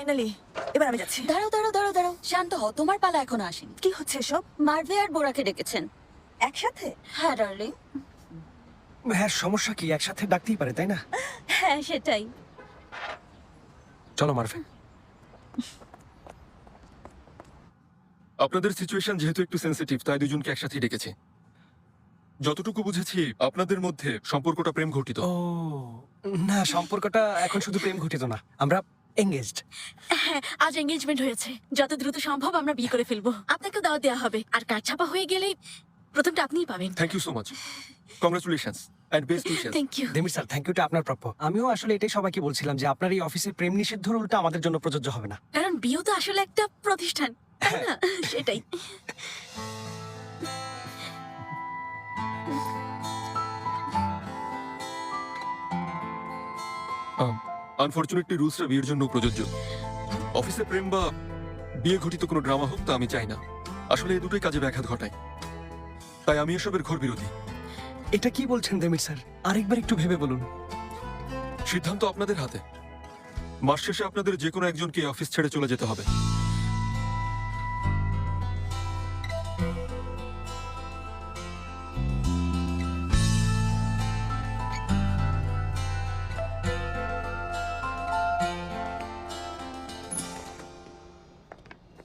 Finally এবার আমি যাচ্ছি। দাঁড়াও দাঁড়াও দাঁড়াও দাঁড়াও। শান্ত হও তোমার পালা এখনও আসেনি। কি হচ্ছে মার্ভে আর বোরাকে ডেকেছেন। একসাথে? হ্যাঁ ডার্লিং। হ্যাঁ সমস্যা কি? একসাথে ডাকতেই পারে তাই না? হ্যাঁ সেটাই। চলো মারফে আপনাদের সিচুয়েশন যেহেতু একটু সেন্সিটিভ তাই দুজনকে একসাথে ডেকেছি। যতটুকু বুঝেছি আপনাদের মধ্যে সম্পর্কটা প্রেম ঘটিত ও না সম্পর্কটা এখন শুধু প্রেম ঘটিত না। আমরা এঙ্গেজড হ্যাঁ আজ এঙ্গেজমেন্ট হয়েছে। যত দ্রুত সম্ভব আমরা বিয়ে করে ফেলব। আপনাকেও দাওয়াত দেওয়া হবে। আর কার্ড ছাপা হয়ে গেলেই প্রথমটা আপনিই পাবেন। Thank you so much congratulations and best wishes thank you Demir sir thank ইউটা আপনার প্রাপ্য। আমিও আসলে এটাই সবাইকে বলছিলাম যে আপনার এই অফিসে প্রেম নিষিদ্ধ রুলটা আমাদের জন্য প্রযোজ্য হবে না। কারণ বিয়ে তো আসলে একটা প্রতিষ্ঠান তাই না? সেটাই। আনফরচুনেটলি রুলসটা বিয়ের জন্য প্রযোজ্য। অফিসে প্রেম বা বিয়ে ঘটিত কোনো ড্রামা হোক তা আমি চাই না। আসলে এই দুটোই কাজে ব্যাঘাত ঘটায়। তাই আমি এসবের ঘোর বিরোধী। এটা কি বলছেন দেমির স্যার? আরেকবার একটু ভেবে বলুন। সিদ্ধান্ত আপনাদের হাতে। মাস শেষে আপনাদের যে কোনো একজনকে অফিস ছেড়ে চলে যেতে হবে।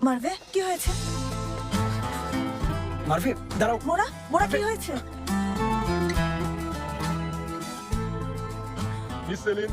মারবে? কি হয়েছে? মারভে দাঁড়াও। মোরা? মোরা কি হয়েছে? Miss saline